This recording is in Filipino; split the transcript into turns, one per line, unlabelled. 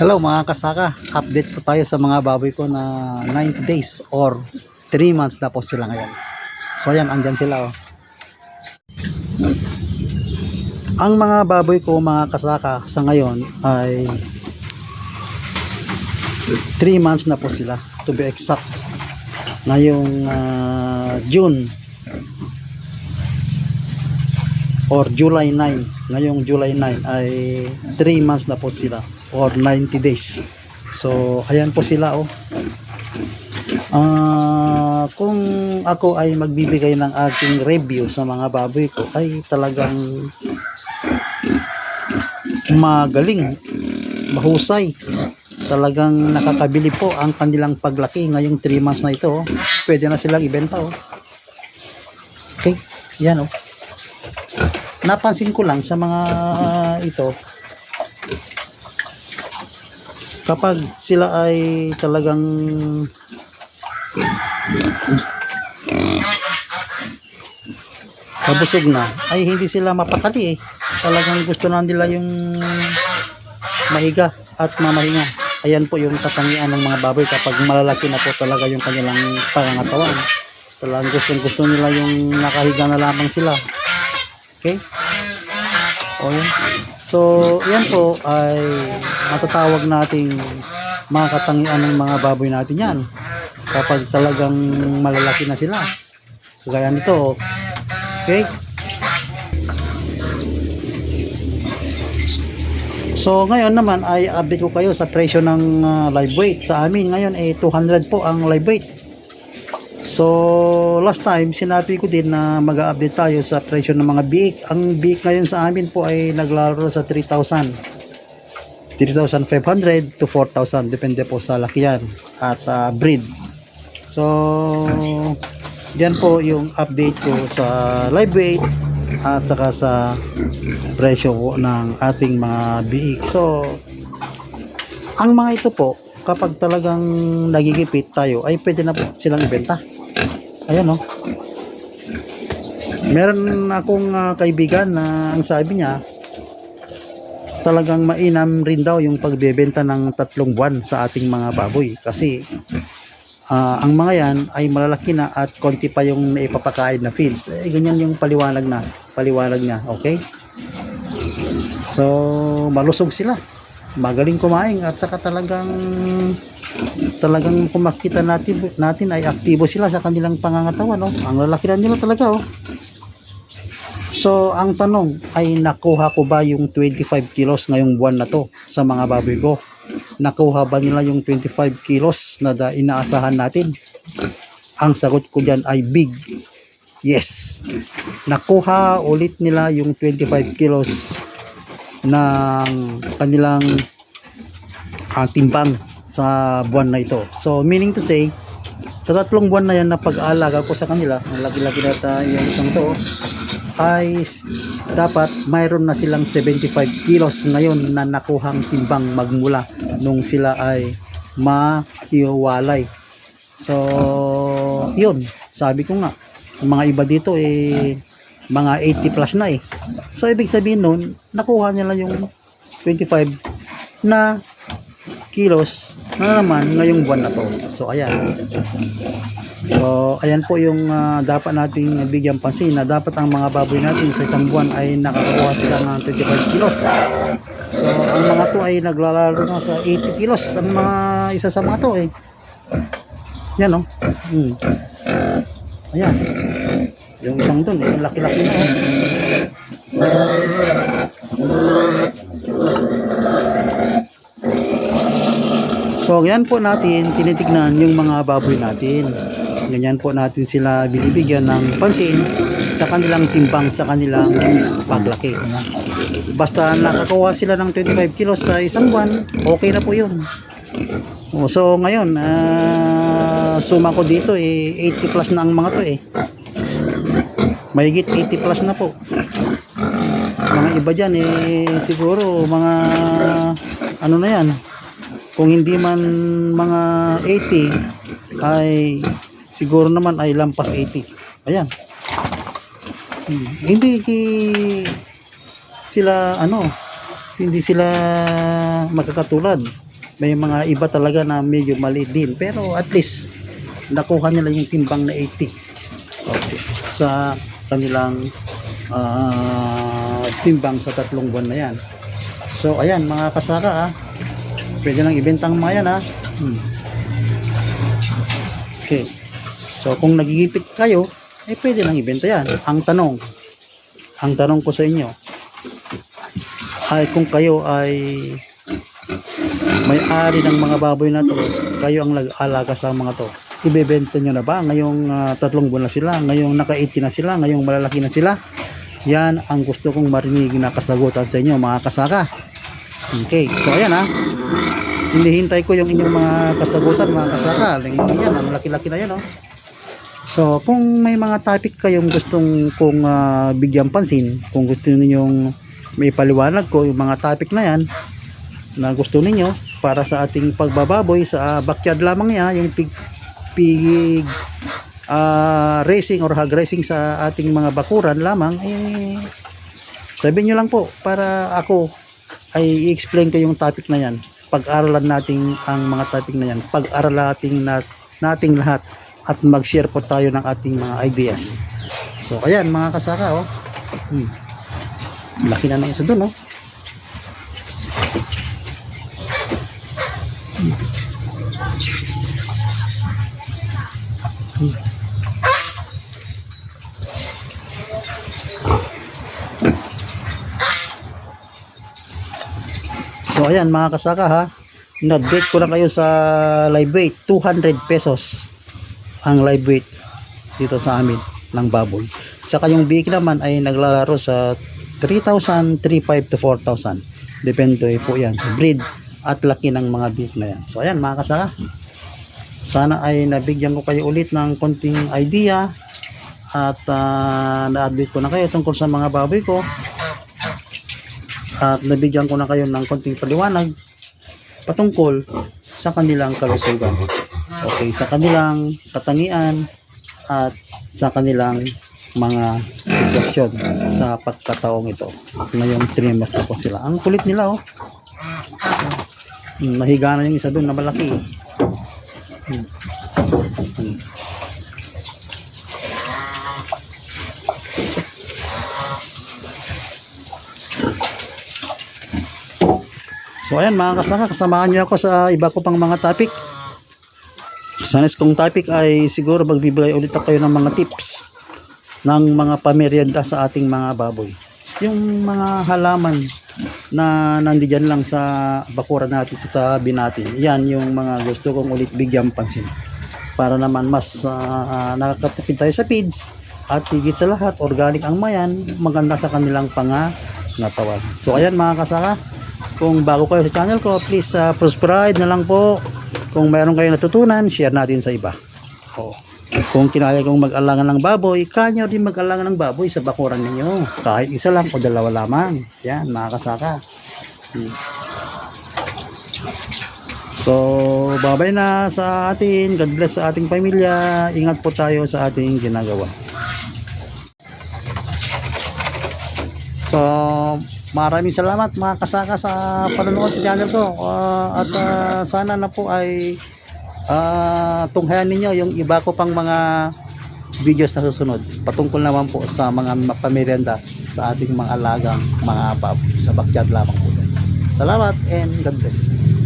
Hello mga kasaka, update po tayo sa mga baboy ko na 90 days or 3 months na po sila ngayon. So ayan, andyan sila oh. Ang mga baboy ko mga kasaka sa ngayon ay 3 months na po sila to be exact. Ngayong ah, June or July 9 ngayong July 9 ay 3 months na po sila or 90 days so ayan po sila oh Ah, kung ako ay magbibigay ng aking review sa mga baboy ko ay talagang magaling mahusay talagang nakakabili po ang kanilang paglaki ngayong 3 months na ito oh. pwede na silang ibenta oh. okay yan oh napansin ko lang sa mga ito kapag sila ay talagang kabusog na ay hindi sila mapakali eh. Talagang gusto na nila yung mahiga at mamahinga. Ayan po yung katangian ng mga baboy kapag malalaki na po talaga yung kanilang pangangatawan. Talagang gustong gusto nila yung nakahiga na lamang sila. Okay? O yan. So, yan po ay matatawag nating mga katangian ng mga baboy natin yan. Kapag talagang malalaki na sila. Kagaya nito. Okay? So, ngayon naman ay update ko kayo sa presyo ng ah, live weight. Sa amin ngayon ay 200 po ang live weight. So, last time, sinabi ko din na mag-update tayo sa presyo ng mga biik. Ang biik ngayon sa amin po ay naglalaro sa 3,000. 3,500 to 4,000. Depende po sa lakihan at ah, breed. So, yan po yung update ko sa live weight at saka sa presyo po ng ating mga biik. So, ang mga ito po, kapag talagang nagigipit tayo, ay pwede na po silang ibenta. Ayan oh. Meron akong ah, kaibigan na ang sabi niya, talagang mainam rin daw yung pagbebenta ng tatlong buwan sa ating mga baboy kasi ah, ang mga yan ay malalaki na at konti pa yung naipapakain na feeds. Eh, ganyan yung paliwanag na, paliwanag niya, okay? So, malusog sila. Magaling kumain at saka talagang talagang kung makita natin natin ay aktibo sila sa kanilang pangangatawan no ang lalaki na nila talaga oh. So ang tanong ay nakuha ko ba yung 25 kilos ngayong buwan na to sa mga baboy ko? Nakuha ba nila yung 25 kilos na da inaasahan natin? Ang sagot ko dyan ay big yes. Nakuha ulit nila yung 25 kilos ng kanilang ah, timbang sa buwan na ito. So, meaning to say, sa tatlong buwan na yan na pag-aalaga ko sa kanila, ang laki-laki na tayo yung isang to, ay dapat mayroon na silang 75 kilos ngayon na nakuhang timbang magmula nung sila ay mahiwalay. So, yun. Sabi ko nga, mga iba dito eh, mga 80 plus na eh. So, ibig sabihin nun, nakuha nila yung 25 na kilos na naman ngayong buwan na to. So ayan. So ayan po yung ah, dapat nating bigyan pansin na dapat ang mga baboy natin sa isang buwan ay nakakakuha sila ng 25 kilos. So ang mga to ay naglalaro na sa 80 kilos ang mga isa sa mga to eh. Yan oh. Hmm. Ayan. Yung isang dun eh, laki-laki na oh. So, yan po natin tinitignan yung mga baboy natin. Ganyan po natin sila binibigyan ng pansin sa kanilang timbang, sa kanilang paglaki. Basta nakakuha sila ng 25 kilos sa isang buwan, okay na po yun. O, so, ngayon, ah, suma ko dito, eh, 80 plus na ang mga to eh. Mahigit 80 plus na po. Mga iba dyan, eh, siguro, mga, ano na yan, kung hindi man mga 80 ay siguro naman ay lampas 80 ayan. Hmm, hindi sila ano hindi sila magkakatulad may mga iba talaga na medyo mali din pero at least nakuha nila yung timbang na 80 okay. sa kanilang ah, timbang sa tatlong buwan na yan so ayan mga kasaka ah. pwede nang ibentang mga yan ah. Hmm. okay so kung nagigipit kayo eh pwede nang ibenta yan ang tanong ang tanong ko sa inyo ay kung kayo ay may-ari ng mga baboy na to, kayo ang nag-alaga sa mga to. Ibebenta nyo na ba? Ngayong ah, tatlong buwan na sila, ngayong naka-80 na sila, ngayong malalaki na sila. Yan ang gusto kong marinig na kasagutan sa inyo mga kasaka. Okay, so ayan ha. Hinihintay ko yung inyong mga kasagutan mga kasaka. Yan, ang laki-laki na yan oh. So, kung may mga topic kayong gustong kong ah, bigyan pansin, kung gusto ninyong may paliwanag ko yung mga topic na yan, na gusto ninyo para sa ating pagbababoy sa ah, backyard lamang yan, yung pig, pig ah, racing or hog racing sa ating mga bakuran lamang, eh, sabihin nyo lang po para ako ay i-explain ko yung topic na yan. Pag-aralan natin ang mga topic na yan. Pag-aralan natin nat nating lahat at mag-share po tayo ng ating mga ideas. So, ayan mga kasaka, oh. Hmm. Laki na na isa dun, oh. Ayan mga kasaka ha. Nag-break ko lang kayo sa live weight. 200 pesos ang live weight dito sa amin ng baboy. Saka yung big naman ay naglalaro sa 3,000, 3,500 to 4,000. Depende po yan sa breed at laki ng mga beef na yan. So ayan mga kasaka. Sana ay nabigyan ko kayo ulit ng konting idea at uh, na-update ko na kayo tungkol sa mga baboy ko at nabigyan ko na kayo ng konting paliwanag patungkol sa kanilang kalusugan. Okay, sa kanilang katangian at sa kanilang mga sitwasyon sa pagkataong ito. Ngayong 3 months na po sila. Ang kulit nila oh. Hmm, Nahiga na yung isa doon na malaki. Hmm. Hmm. So ayan mga kasaka, kasamahan niyo ako sa iba ko pang mga topic. Sa next kong topic ay siguro magbibigay ulit ako kayo ng mga tips ng mga pamerienda sa ating mga baboy. Yung mga halaman na nandiyan lang sa bakura natin sa tabi natin. Yan yung mga gusto kong ulit bigyan pansin. Para naman mas uh, nakakatipid tayo sa feeds at higit sa lahat organic ang mayan, maganda sa kanilang pangangatawan. So ayan mga kasaka, kung bago kayo sa channel ko, please uh, subscribe na lang po. Kung mayroon kayo natutunan, share natin sa iba. Oh. Kung kinaya kong mag-alangan ng baboy, kanya din mag-alangan ng baboy sa bakuran ninyo. Kahit isa lang o dalawa lamang. Yan, mga kasaka. Hmm. So, babay na sa atin. God bless sa ating pamilya. Ingat po tayo sa ating ginagawa. So, maraming salamat mga kasaka sa panonood sa channel ko. Uh, at uh, sana na po ay uh, tunghayan ninyo yung iba ko pang mga videos na susunod. Patungkol naman po sa mga pamerienda sa ating mga alagang mga baboy sa backyard lamang po. Salamat and God bless.